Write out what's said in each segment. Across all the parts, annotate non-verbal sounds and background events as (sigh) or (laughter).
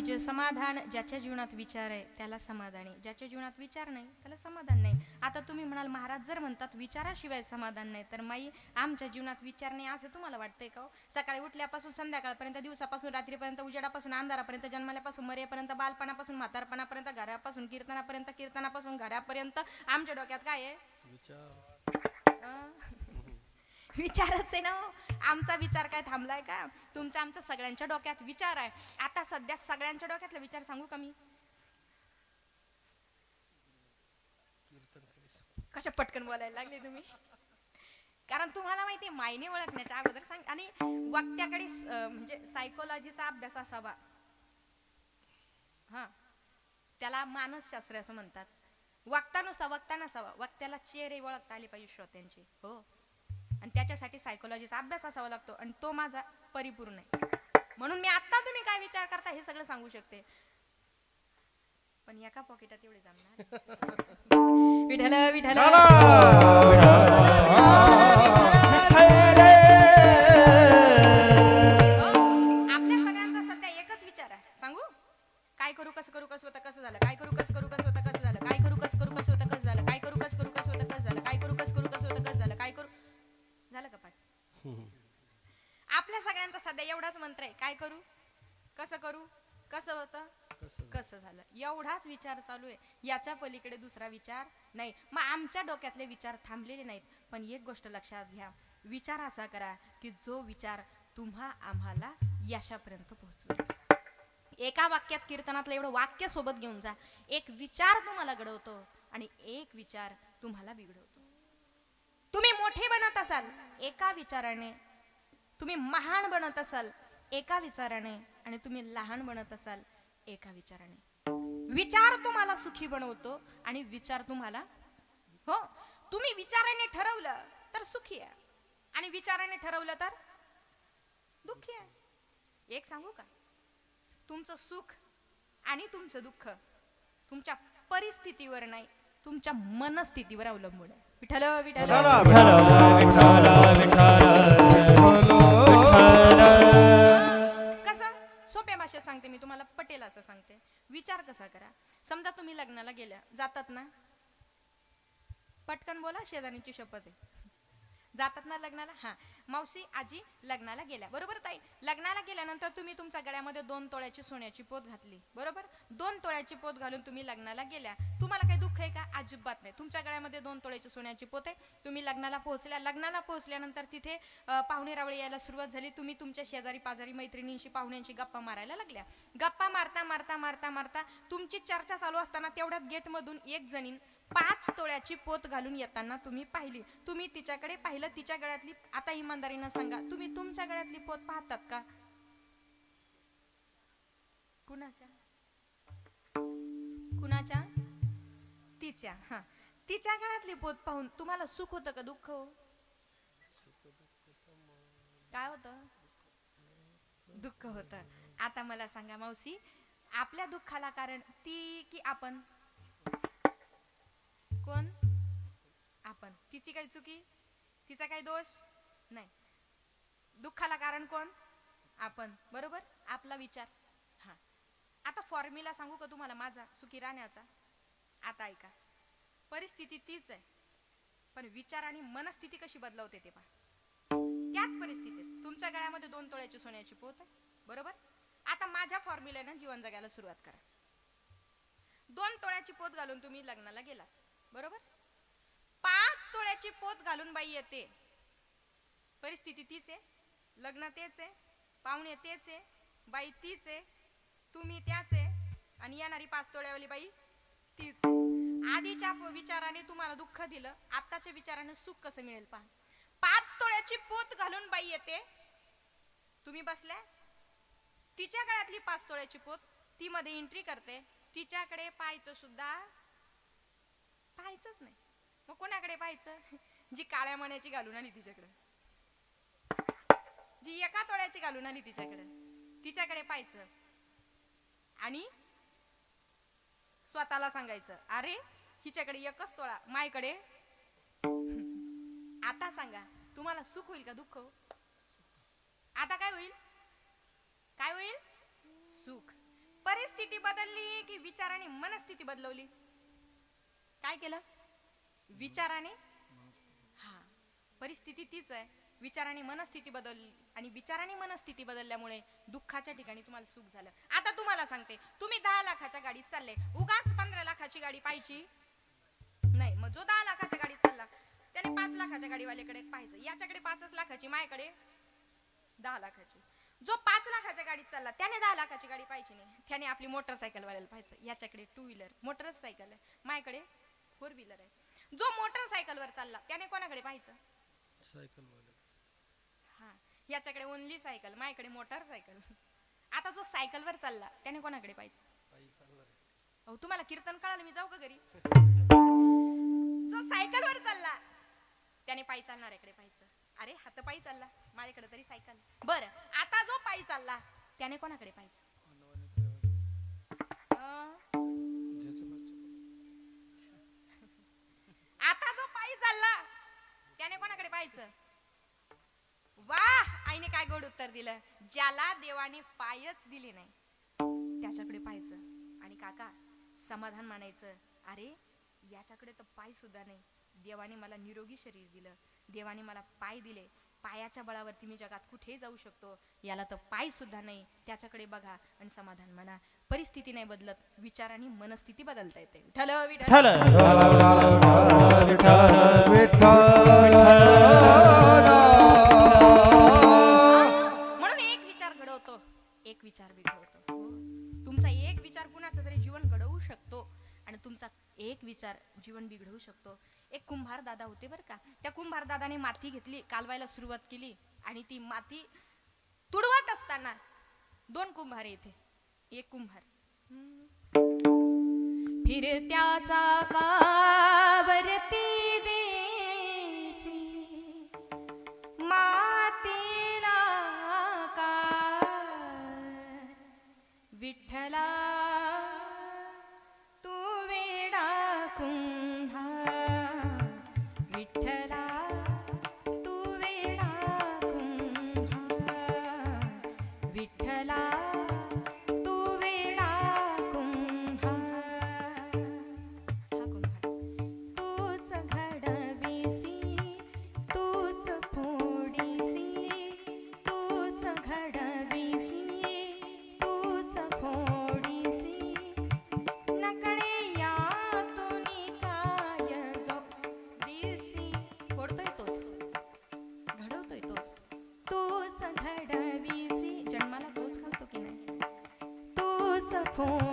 विजय समाधान ज्याच्या जीवनात विचार आहे त्याला समाधान आहे ज्याच्या जीवनात विचार नाही त्याला समाधान नाही आता तुम्ही म्हणाल महाराज जर म्हणतात विचाराशिवाय समाधान नाही तर माई आमच्या जीवनात विचार नाही असं तुम्हाला वाटतंय का हो? सकाळी उठल्यापासून संध्याकाळपर्यंत दिवसापासून रात्रीपर्यंत उजेडापासून अंधारापर्यंत जन्मल्यापासून मरेपर्यंत बालपणापासून म्हातारपणापर्यंत घरापासून कीर्तनापर्यंत कीर्तनापासून घरापर्यंत आमच्या डोक्यात काय आहे? (laughs) विचारच आहे ना हो. आमचा विचार काय थांबलाय का? तुमच्या आमच्या सगळ्यांच्या डोक्यात विचार आहे. आता सध्या सगळ्यांच्या डोक्यातला विचार सांगू का मी? कशा पटकन बोलायला लागले तुम्ही? कारण तुम्हाला माहिती आहे मायने ओळखण्याच्या अगोदर सांग आणि वक्त्याकडे म्हणजे सायकोलॉजीचा अभ्यास असावा. हा. त्याला मानसशास्त्र असं म्हणतात. वक्ता नुसता वक्ता नसावा. वक्त्याला चेहरे ओळखता आले पाहिजे श्रोत्यांचे. हो. आणि त्याच्यासाठी सायकोलॉजीचा अभ्यास असावा लागतो आणि तो माझा परिपूर्ण आहे. म्हणून मी आता तुम्ही काय विचार करता हे सगळं सांगू शकते. पण एका पॉकेटात एवढे जमणार? (laughs) विठल विठल कसं झालं? एवढाच विचार चालू आहे. याच्या पलीकडे दुसरा विचार नाही. मग आमच्या डोक्यातले विचार थांबलेले नाहीत. पण एक गोष्ट लक्षात घ्या. विचार असा करा की जो विचार तुम्हा आम्हाला यशापर्यंत पोहोचवेल. एका वाक्यात कीर्तनातलं एवढं वाक्य सोबत घेऊन जा. एक विचार तुम्हाला घडवतो आणि एक विचार तुम्हाला बिघडवतो. तुम्ही मोठे बनत असाल एका विचाराने. तुम्ही महान बनत असाल एका विचाराने. आणि तुम्ही लहान बनत असाल एका विचाराने. विचार तुम्हाला सुखी बनवतो आणि विचार तुम्हाला हो तुम्ही विचाराने ठरवलं तर सुखी आहे. आणि विचाराने ठरवलं तर दुःखी आहे. एक सांगू का? तुमचं सुख आणि तुमचं दुःख तुमच्या परिस्थितीवर नाही तुमच्या मनस्थितीवर अवलंबून आहे. विठ्ठल विठ्ठल. सोप्या सांगते मी? तुम्हाला पटेल असं सांगते. विचार कसा करा? समजा तुम्ही लग्नाला गेल्या जातात ना? पटकन बोला शेजारीची शपथ आहे. जातात ना लग्नाला? हा. मावशी आजी लग्नाला गेल्या. बरोबर ताई? लग्नाला गेल्यानंतर तुम्ही तुमच्या गळ्यामध्ये दोन तोळ्याची सोन्याची पोत घातली. बरोबर? दोन तोळ्याची पोत घालून तुम्ही लग्नाला गेल्या. तुम्हाला काही दुःख आहे का? अजिबात नाही. तुमच्या गळ्यामध्ये दोन तोळ्याची सोन्याची पोत आहे. तुम्ही लग्नाला पोहोचल्या. लग्नाला पोहोचल्यानंतर तिथे पाहुणे रावळे यायला सुरुवात झाली. तुम्ही तुमच्या शेजारी पाजारी मैत्रिणींशी पाहुण्यांशी गप्पा मारायला लागल्या. गप्पा मारता मारता मारता मारता तुमची चर्चा चालू असताना तेवढ्यात गेटमधून एक जणीन पाच तोळ्याची पोत घालून येताना तुम्ही पाहिली. तुम्ही तिच्याकडे पाहिलं. तिच्या गळ्यातली आता इमानदारीनं सांगा तुम्ही तुमच्या गळ्यातली पोत पाहतात का? कुणाच्या? कुणाच्या? तिच्या हा. तिच्या घरातली पोत पाहून तुम्हाला सुख होतं का दुःख? हो काय होतं? दुःख होतं. आता मला सांगा मावशी आपल्या दुःखाला कारण ती की आपण? कोण? आपण. तिची काही चुकी? तिचा काही दोष? नाही. दुःखाला कारण कोण? आपण. बरोबर? आपला विचार. हा. आता फॉर्म्युला सांगू का तुम्हाला माझा सुखी राहण्याचा? आता ऐका. परिस्थिती तीच आहे. पण विचार आणि मनस्थिती कशी बदलवते ते पहा. त्याच परिस्थितीत तुमच्या गळ्यामध्ये दोन तोळ्याची सोन्याची पोत आहे. बरोबर? आता माझ्या फॉर्म्युल्यानं जीवन जगायला सुरुवात करा. दोन तोळ्याची पोत घालून तुम्ही लग्नाला गेला. बरोबर? पाच तोळ्याची पोत घालून बाई येते. परिस्थिती तीच आहे. लग्न तेच आहे. पाहुणे तेच आहे. बाई तीच आहे. तुम्ही त्याच आहे. आणि येणारी पाच तोळ्यावाली बाई तीच. आधीच्या विचाराने तुम्हाला दुःख दिलं आत्ताच्या विचाराने सुख कसं मिळेल पहा पाच तोळ्याची पोत घालून बाई येते. तुम्ही बसल्या? तिच्या गळ्यातली पाच तोळ्याची पोत ती मध्ये एंट्री करते. तिच्याकडे पाहायचं सुद्धा पाहायचंच नाही. मग कोणाकडे पाहायचं? जी काळ्या मण्याची घालून आली तिच्याकडे. जी एका तोळ्याची घालून आली तिच्याकडे. तिच्याकडे पाहायचं. आणि स्वतःला सांगायचं अरे हिच्याकडे एकच तोळा मायकडे. (laughs) आता सांगा तुम्हाला सुख होईल का दुःख? आता काय होईल? काय होईल? सुख. परिस्थिती बदलली की विचाराने मनस्थिती बदलवली. काय केलं? विचाराने हा परिस्थिती तीच आहे. विचाराने मनस्थिती बदलली आणि विचाराने मनस्थिती बदलल्यामुळे दुःखाच्या ठिकाणी तुम्हाला सुख झालं. आता तुम्हाला सांगते तुम्ही दहा लाखाच्या गाडीत चालले. उगाच पंधरा लाखाची गाडी पाहिजे. नाही मग जो दहा लाखाच्या गाडीत चालला त्याने पाच लाखाच्या गाडीवाल्याकडे पाहायचं. याच्याकडे पाचच लाखाची माझ्याकडे दहा लाखाची. जो पाच लाखाच्या गाडीत चालला त्याने दहा लाखाची गाडी पाहिजे नाही. त्याने आपली मोटरसायकल वाल्याला पाहिजे याच्याकडे टू व्हीलर मोटरच सायकल आहे माझ्याकडे फोर व्हीलर आहे. जो मोटरसायकलवर चालला त्याने कोणाकडे पाहायचं? सायकल हा. याच्याकडे ओनली सायकल माझ्याकडे मोटारसायकल आता जो सायकलवर चालला त्याने कोणाकडे पाहिजे अहो तुम्हाला कीर्तन कळालं मी जाऊ का घरी? जो सायकलवर चालला त्याने पायी चालणाऱ्याकडे पाहिजे अरे हात पायी चालला माझ्याकडे तरी सायकल बर आता जो पायी चालला त्याने कोणाकडे पाहायचं? आता जो पायी चालला त्याने कोणाकडे पाहायचं? आईने काय गोड उत्तर दिलं? ज्याला देवाने पायच दिले नाही त्याच्याकडे पाहायचं. आणि काका समाधान मानायचं. अरे याच्याकडे तर पाय सुद्धा नाही. देवाने मला निरोगी शरीर दिलं. देवाने मला पाय दिले. पायाच्या बळावरती मी जगात कुठे जाऊ शकतो? याला तर पाय सुद्धा नाही. त्याच्याकडे बघा आणि समाधान म्हणा. परिस्थिती नाही बदलत. विचार आणि मनस्थिती बदलता येते. विठ्ठल विठ्ठल. शकतो. एक कुंभार दादा होते बरं का. त्या कुंभार दादाने माती घेतली कालवायला सुरुवात केली आणि ती माती तुडवत असताना दोन कुंभार येथे. एक कुंभार. फिरत्याचा कावरती देसी मातेला तूच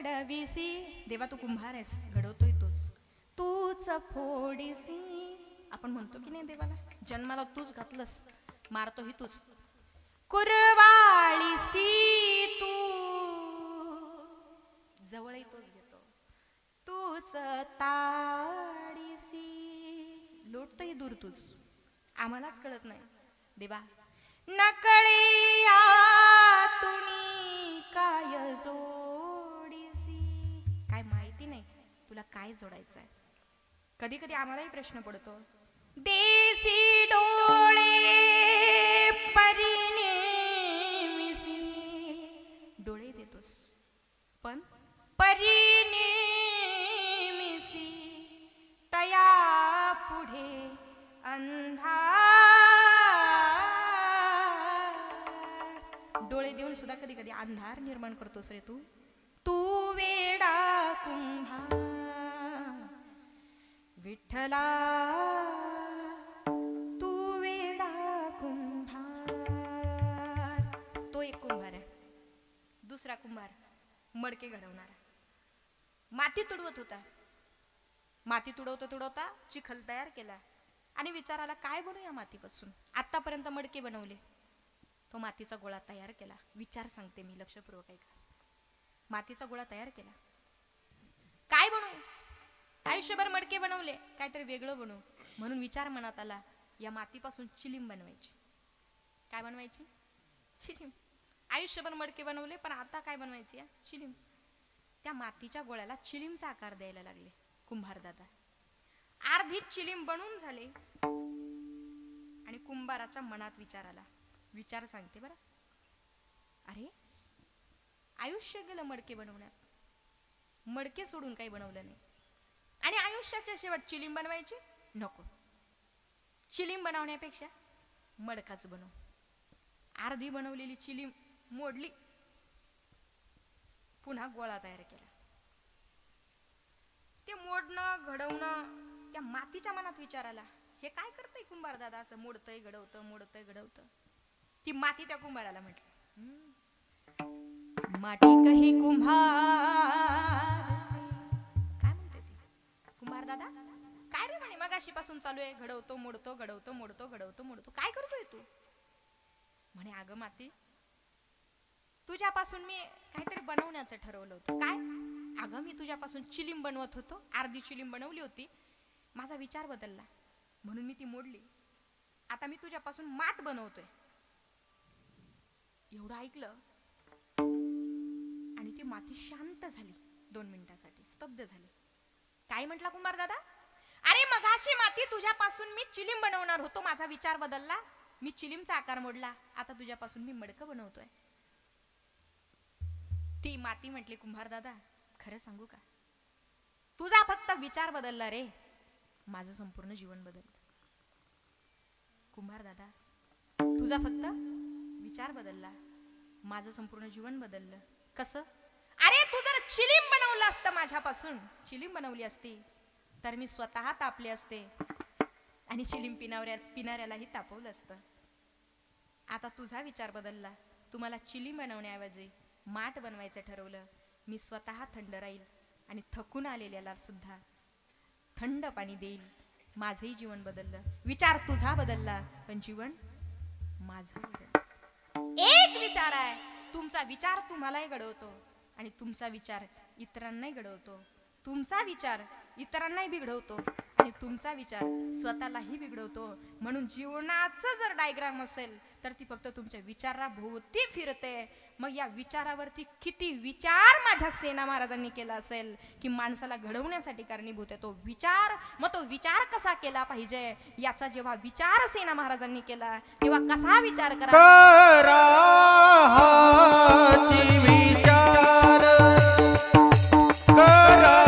घडविसी देवा तू कुंभार आहेस घडवतोय तूच. तूच फोडीसी. आपण म्हणतो की नाही देवाला? जन्माला तूच घातलंस मारतोही तूच. कुरवाळीसी तू. जवळही तोच घेतो. तूच ताडीसी. लोटतही दूर तूच. आम्हालाच कळत नाही. देवा नकळी तुम्ही काय जो काय माहिती नाही. तुला काय जोडायचं आहे कधी कधी आम्हालाही प्रश्न पडतो. देसी डोळे परिनेमिसी डोळे देतोस. पण परिणी तया पुढे अंधार. डोळे देऊन सुद्धा कधी कधी अंधार निर्माण करतोस रे तू. विठ्ठला तू वेडा कुंभार. तो एक कुंभार आहे. दुसरा कुंभार मडके घडवणारा. माती तुडवत होता. माती तुडवता तुडवता चिखल तयार केला आणि विचाराला काय बनू या मातीपासून? आतापर्यंत मडके बनवले. तो मातीचा गोळा तयार केला. विचार सांगते मी लक्षपूर्वक ऐका. मातीचा गोळा तयार केला. आयुष्यभर मडके बनवले काहीतरी वेगळं बनवू म्हणून विचार मनात आला या मातीपासून चिलीम बनवायची. काय बनवायची? चिलीम. आयुष्यभर मडके बनवले पण आता काय बनवायची या? चिलीम. त्या मातीच्या गोळ्याला चिलीमचा आकार द्यायला लागले कुंभारदादा. अर्धी चिलीम बनून झाले. आणि कुंभाराच्या मनात विचार आला. विचार सांगते बरं. अरे आयुष्य गेलं मडके बनवण्यात. मडके सोडून काही बनवलं नाही. आणि आयुष्याच्या शेवट चिलीम बनवायची? नको. चिलीम बनवण्यापेक्षा मडकाच बनव. अर्धी बनवलेली चिलीम मोडली. पुन्हा गोळा तयार केला. ते मोडणं घडवणं त्या मातीच्या मनात विचार आला हे काय करतंय कुंभार दादा? असं मोडतंय घडवतं मोडतंय घडवतं. ती माती त्या कुंभाराला म्हटली "हम्म, माटी कही कुंभार दादा? काय रे म्हणे मगाशी पासून चालू आहे घडवतो मोडतो घडवतो मोडतो घडवतो मोडतो. काय करतोय तू? म्हणे अगं माती तुझ्यापासून मी काहीतरी बनवण्याचं ठरवलं होतं. काय? अगं मी तुझ्यापासून चिलीम बनवत होतो अर्धी चिलीम बनवली होती. माझा विचार बदलला. म्हणून मी ती मोडली. आता मी तुझ्यापासून माठ बनवतोय. एवढं ऐकलं आणि ती माती शांत झाली. दोन मिनिटासाठी स्तब्ध झाली. काय म्हटला कुमार दादा? अरे मगाशी माती तुझ्यापासून मी चिलीम बनवणार होतो. माझा विचार बदलला. मी चिलीमचा आकार मोडला. आता तुझ्यापासून मी मडकं बनवतोय. ती माती म्हटली कुंभार दादा खरं सांगू का? तुझा फक्त विचार बदलला रे. माझं संपूर्ण जीवन बदललं. कुंभार दादा तुझा फक्त विचार बदलला. माझं संपूर्ण जीवन बदललं. कसं? अरे चिलीम बनवलं असतं माझ्यापासून. चिलीम बनवली असती तर मी स्वतः तापले असते. आणि चिलीम पिणाऱ्या पिणाऱ्यालाही तापवलं असतं. आता तुझा विचार बदलला. तुम्हाला चिलीम बनवण्याऐवजी माठ बनवायचं ठरवलं. मी स्वतः थंड राहील आणि थकून आलेल्याला सुद्धा थंड पाणी देईल. माझंही जीवन बदललं. विचार तुझा बदलला पण जीवन माझं एक विचार आहे. तुमचा विचार तुम्हालाही घडवतो. आणि तुमचा विचार इतरांनाही घडवतो. तुमचा विचार इतरांनाही बिघडवतो आणि तुमचा विचार स्वतःलाही बिघडवतो. म्हणून जीवनाचं जर डायग्राम असेल तर ती फक्त तुमच्या विचाराभोवती फिरते. मग या विचारावरती किती विचार माझ्या सेना महाराजांनी केला असेल की माणसाला घडवण्यासाठी कारणीभूत आहे तो विचार. मग तो विचार कसा केला पाहिजे? याचा जेव्हा विचार सेना महाराजांनी केला तेव्हा कसा विचार करा? করা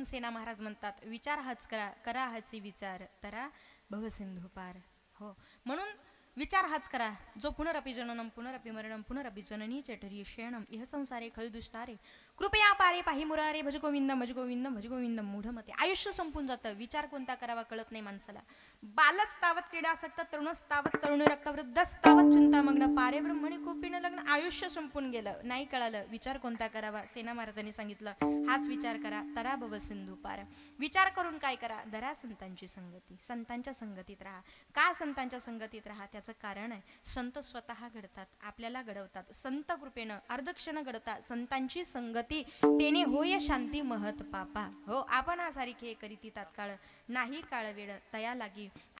म्हणून सेना महाराज म्हणतात विचार हाच करा करा हाचे विचार तरा भवसिंधू पार हो. म्हणून विचार हाच करा जो पुनरपि जननम पुनरपि मरणम पुनरपि जननी चटरी शेणम इह संसारे खलदुष्टारे कृपया पारे पाही मुरारे भज गोविंद भज गोविंद भज गोविंदम मूढमते. आयुष्य संपून जातं. विचार कोणता करावा कळत नाही माणसाला. बालच तावत क्रीडासक्त तरुणच तावत तरुण रक्तवृद्धच तावत चिंतामग्न. पारे ब्रह्मणी कुपिन लग्न आयुष्य संपून गेलं. नाही कळालं विचार कोणता करावा? सेना महाराजांनी सांगितलं हाच विचार करा तरा भव सिंधू पार. विचार करून काय करा? दरा संतांची संगती. संतांच्या संगतीत राहा. का संतांच्या संगतीत राहा? त्याचं कारण आहे. संत स्वतः घडतात आपल्याला घडवतात. संत कृपेनं अर्धक्षण घडतात. संतांची संगती तेने होय शांती महत पापा. हो आपण सारिखे करीती तात्काळ नाही काळ वेळ तया लागी.